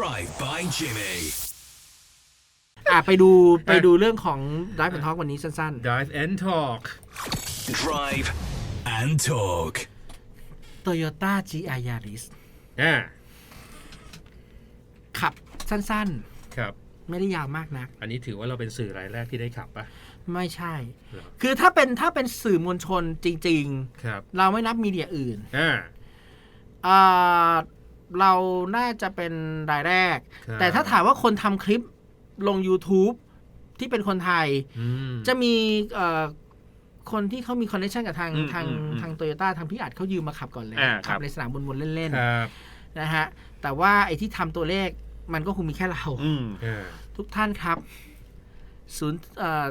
Drive by Jimmy. อะไปดูไปดูเรื่องของ Drive and Talk วันนี้สั้น Dive and Talk Drive and talk. ๆ Toyota GR Yaris อ่าขับสั้นครับ ๆ ไม่ได้ยาวมากนัก อันนี้ถือว่าเราเป็นสื่อรายแรกที่ได้ขับปะ ไม่ใช่เหรอ คือถ้าเป็นถ้าเป็นสื่อมวลชนจริง ครับ ๆ เราไม่นับมีเดียอื่น อ่า อ่า เราน่าจะเป็นรายแรก ครับแต่ถ้าถามว่าคนทำคลิปลง YouTube ที่เป็นคนไทย อืม จะมีเอ่อคนที่เขามีคอนเนคชันกับทางอืมทางอืมอืมทางโตโยต้าทางพี่อัดเขายืมมาขับก่อนเลย อ่าครัขับบในสนามวนๆเล่นครับๆนะฮะ แต่ว่าไอ้ที่ทำตัวเลขมันก็คงมีแค่เรา อืม อ่า ทุกท่านครับศูนย์เอ่อ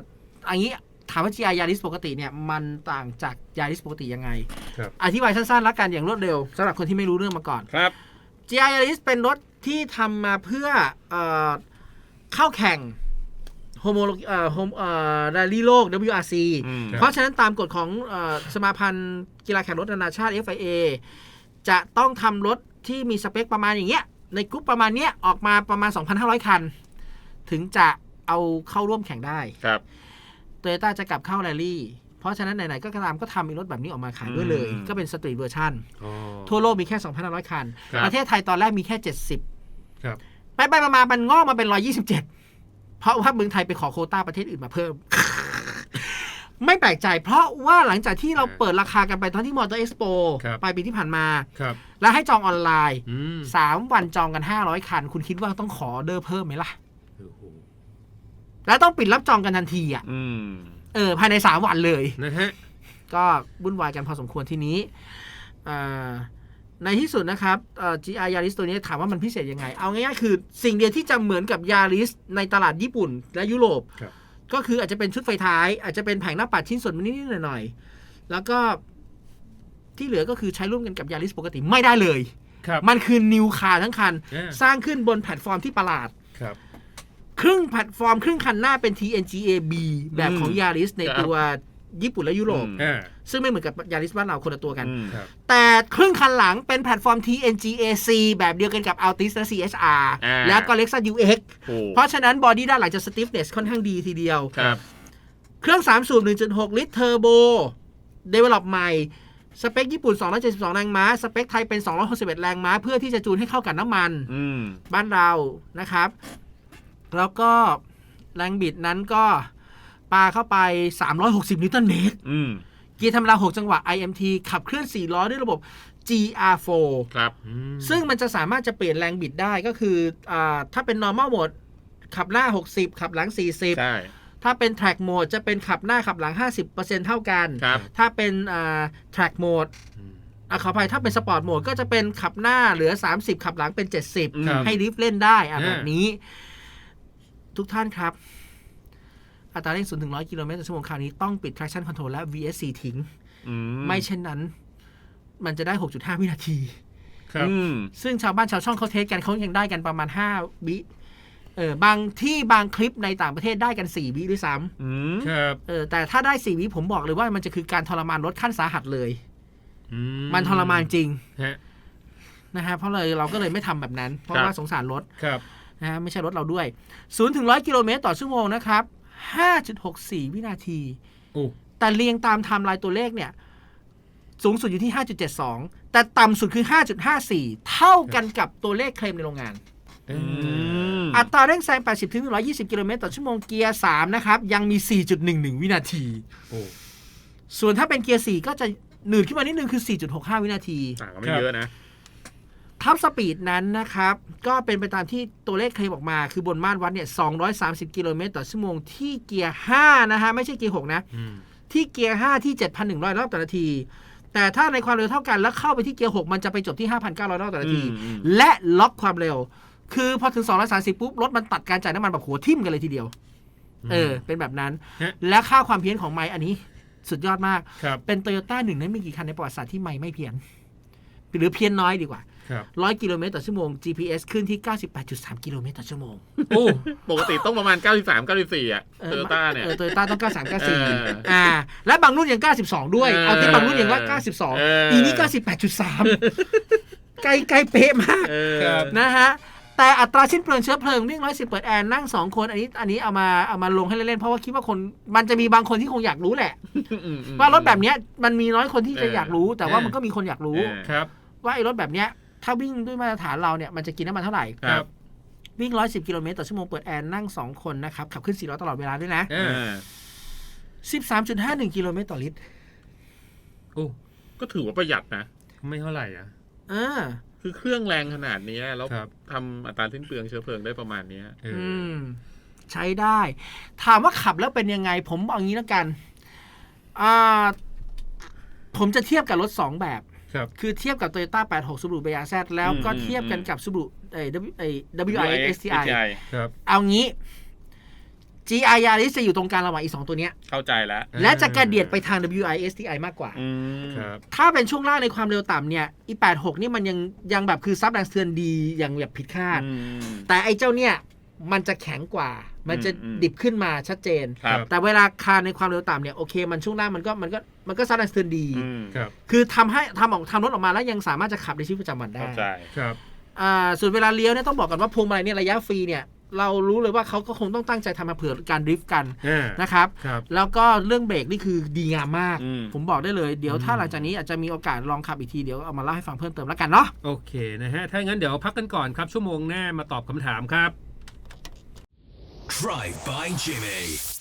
อันนี้ถามว่า GR Yaris ปกติเนี่ย มันต่างจาก Yaris ปกติยังไง ครับ อธิบายสั้นๆแล้วกันอย่างรวดเร็วสำหรับคนที่ไม่รู้เรื่องมาก่อน ครับ GR Yaris เป็นรถที่ทำมาเพื่อเออเข้าแข่งโฮโมเอ่อโฮมเอ่อรลลี่โลก WRC อืมเพราะฉะนั้นตามกฎของเออสมาพันธ์กีฬาแข่งรถนานาชาติ FIA จะต้องทำรถที่มีสเปคประมาณอย่างเงี้ยในกรุ๊ปประมาณเนี้ยออกมาประมาณ 2,500 คัน ถึงจะเอาเข้าร่วมแข่งได้ ครับ โตโยต้าจะกลับเข้าแรลลี่ เพราะฉะนั้นไหนๆก็ตามก็ทำอีรถแบบนี้ออกมาขายด้วยเลย อืม ก็เป็นสตรีทเวอร์ชันอ๋อ ทั่วโลกมีแค่ 2,500 คัน ครับ ประเทศไทยตอนแรกมีแค่ 70 ครับ ไปไปๆมาๆมันงอกมาเป็น 127 เพราะว่าเมืองไทยไปขอโควต้าประเทศอื่นมาเพิ่ม ไม่แปลกใจ เพราะว่าหลังจากที่เราเปิดราคากันไปตอนที่มอเตอร์เอ็กซ์โปครับ ปลายปีที่ผ่านมา ครับแล้วให้จองออนไลน์ อืม3 วันจองกัน 500 คัน คุณคิดว่าต้องขอออเดอร์เพิ่มไหมล่ะ โอ้โหแล้วต้องปิดรับจองกันทันทีอะ อืม เออภายใน3วันเลยนะฮะก็วุ่นวายกันพอสมควรทีนี้อ่าในที่สุดนะครับเอ่อ GR Yaris ตัวนี้ถามว่ามันพิเศษยังไง เอาง่ายๆคือสิ่งเดียวที่จะเหมือนกับ Yaris ในตลาดญี่ปุ่นและยุโรปครับก็คืออาจจะเป็นชุดไฟท้าย อาจจะเป็นแผงหน้าปัดชิ้นส่วนนิดๆหน่อยๆ แล้วก็ที่เหลือก็คือใช้ร่วมกันกับ Yaris ปกติไม่ได้เลยครับมันคือนิวคาทั้งคันอ่าสร้างขึ้นบนแพลตฟอร์มที่ประหลาด ครับครึ่งแพลตฟอร์ม ครึ่งคันหน้าเป็น TNGA-B แบบของอืม Yaris ในครับตัวญี่ปุ่นและยุโรป อืมอ่าซึ่งไม่เหมือนกับ Yaris บ้านเราคนละตัวกัน อืม ครับ แต่ครึ่งคันหลังเป็นแพลตฟอร์ม TNGA-C แบบเดียวกันกับ Altis และ CHR อ่า แล้วก็ Lexus UX โอ้เพราะฉะนั้นบอดี้ด้านหลังจะ stiffness ค่อนข้างดีทีเดียว ครับ เครื่อง3สูบ1.6 ลิตรเทอร์โบ develop ใหม่ สเปคญี่ปุ่น 272 แรงม้า สเปคไทยเป็น 261 แรงม้า เพื่อที่จะจูนให้เข้ากับน้ำมัน อืม บ้านเรานะครับ แล้วก็แรงบิดนั้นก็ปาเข้าไป 360 นิวตันเมตรอืมเกียร์ธรรมดา6จังหวะ IMT ขับเคลื่อน 4 ล้อด้วยระบบ GR4 ครับอืมซึ่งมันจะสามารถจะเปลี่ยนแรงบิดได้ก็คืออาถ้าเป็น normal mode ขับหน้า 60 ขับหลัง 40ใช่ถ้าเป็น track mode จะเป็นขับหน้าขับหลัง 50%เท่ากันครับถ้าเป็นอ่า track mode อืมอะขออภัยถ้าเป็น sport mode ก็จะเป็นขับหน้าเหลือ 30 ขับหลังเป็นครับ70 ให้ลิฟต์เล่นได้อะอ่าแบบนี้ ทุกท่านครับ อัตราเร่ง 0 ถึง 100 กิโลเมตรต่อชั่วโมงคราวนี้ต้องปิด traction control และ VSC ทิ้งอืไม่เช่นนั้น มันจะได้ 6.5 วินาที ครับอืมซึ่งชาวบ้านชาวช่องเขาเทสกันเขายังได้กันประมาณ 5 วิเออบางที่บางคลิปในต่างประเทศได้กัน 4 วิด้วยซ้อืมครับำเออแต่ถ้าได้ 4 วิผมบอกเลยว่ามันจะคือการทรมานรถขั้นสาหัสเลยอืมันทรมานจริงฮะนะฮะเพราะเลยเราก็เลยไม่ทำแบบนั้น เพราะว่าสงสารรถครับ นะฮะไม่ใช่รถเราด้วย 0 ถึง 100 กิโลเมตรต่อชั่วโมงนะครับ 5.64 วินาทีโอ้แต่เรียงตามไทม์ไลน์ตัวเลขเนี่ย สูงสุดอยู่ที่ 5.72 แต่ต่ำสุดคือ 5.54 เท่ากันกับตัวเลขเคลมในโรงงานอือืมมอัตราเร่งแซง 80 ถึง 120 กิโลเมตรต่อชั่วโมงเกียร์ 3 นะครับ ยังมี 4.11 วินาทีโอ้ส่วนถ้าเป็นเกียร์ 4 ก็จะหนืดขึ้นมานิดนึงคือ 4.65 วินาที ต่างกันไม่เยอะนะ ท็อปสปีดนั้นนะครับ ก็เป็นไปตามที่ตัวเลขเคลมออกมา คือบนม่านวัดเนี่ย 230 กิโลเมตรต่อชั่วโมงที่เกียร์ 5 นะฮะ ไม่ใช่เกียร์ 6 นะอืมที่เกียร์ 5 ที่ 7,100 รอบต่อนาที แต่ถ้าในความเร็วเท่ากันแล้วเข้าไปที่เกียร์ 6 มันจะไปจบที่ 5,900 รอบต่อนาทีอืมอืมและล็อกความเร็ว คือพอถึง 230 ปุ๊บ รถมันตัดการจ่ายน้ำมันแบบหัวทิ่มกันเลยทีเดียว เออ เป็นแบบนั้นฮะและค่าความเพี้ยนของไม้อันนี้สุดยอดมากครับเป็นโตโยต้าหนึ่งในไม่กี่คันในประวัติศาสตร์ที่ไม่ไม่เพี้ยน หรือเพี้ยนน้อยดีกว่าค รับร้อยกิโลเมตรต่อชั่วโมง GPS ขึ้นที่ 98.3 กิโลเมตรต่อชั่วโมง โอ้ปกติต้องประมาณ 93 94 อะโตโยต้าเนี่ยเออโตโยต้าต้อง 93เออ94 อ่า และบางรุ่นยัง 92 ด้วย เอาที่บางรุ่นยังว่าเออ92 อีนี้ 98.3ไกลไกลเป๊ะมากเออครับนะฮะแต่อัตราสิ้นเปลืองเชื้อเพลิงวิ่งร้อยสิบเปิดแอร์นั่งสองคนอันนี้อันนี้เอามาเอามาลงให้เล่นๆเพราะว่าคิดว่าคนมันจะมีบางคนที่คงอยากรู้แหละ ว่ารถแบบเนี้ยมันมีน้อยคนที่จะอยากรู้ แต่ว่ามันก็มีคนอยากรู้เออครับว่าไอ้รถแบบเนี้ย ถ้าวิ่งด้วยมาตรฐานเราเนี่ยมันจะกินน้ำมันเท่าไหร่ครับวิ่ง 110 กิโลเมตรต่อชั่วโมงเปิดแอร์นั่ง 2 คนนะครับ ขับขึ้น4ล้อตลอดเวลาด้วยนะอ่าเออ13.51 กิโลเมตรต่อลิตร โอ้ก็ถือว่าประหยัดนะ ไม่เท่าไหร่อะ เออ คือเครื่องแรงขนาดเนี้ยแล้วครับ ทำอัตราสิ้นเปลืองเชื้อเพลิงได้ประมาณเนี้ย เออือมใช้ได้ ถามว่าขับแล้วเป็นยังไง ผมเอางี้แล้วกัน อ่า ผมจะเทียบกับรถ2แบบ ครับ คือเทียบกับ Toyota 86 Subaru b r z แล้วก็อืมเทียบกันอืมกับ Subaru เอ่อ W เอ่อ WRX STI ครับ เอางี้ GR Yaris จะอยู่ตรงกลางระหว่างอีกสองตัวเนี้ย เข้าใจแล้ว และจะกระเดียดไปทาง WI STI มากกว่าอืมครับถ้าเป็นช่วงล่างในความเร็วต่ำเนี่ย อี86 นี่มันยังยังแบบคือซับแรงสะเทือนดีอย่างแบบผิดคาดอืมแต่ไอ้เจ้าเนี่ย มันจะแข็งกว่า มันจะอืมดิบขึ้นมาชัดเจน ครับ แต่เวลาคานในความเร็วต่ำเนี่ยโอเค มันช่วงล่างมันก็มันก็มันก็ซับแรงสะเทือนดี อืมครับคือทำให้ทำออกทำรถออกมาแล้วยังสามารถจะขับในชีวิตประจำวันได้เข้าใจ ครับ อ่าส่วนเวลาเลี้ยวเนี่ยต้องบอกกันว่าพวงมาลัยเนี่ยระยะฟรีเนี่ยเรารู้เลยว่าเขาก็คงต้องตั้งใจทำมาเผื่อการดริฟต์กันอ่านะครับ ครับ แล้วก็เรื่องเบรกนี่คือดีงามมาก อืม ผมบอกได้เลย เดี๋ยวถ้าหลังจากนี้อาจจะมีโอกาสลองขับอีกทีเดี๋ยวเอามาเล่าให้ฟังเพิ่มเติมแล้วกันเนาะ โอเคนะฮะ ถ้างั้นเดี๋ยวพักกันก่อนครับ ชั่วโมงหน้ามาตอบคำถามครับ Drive by Jimmy.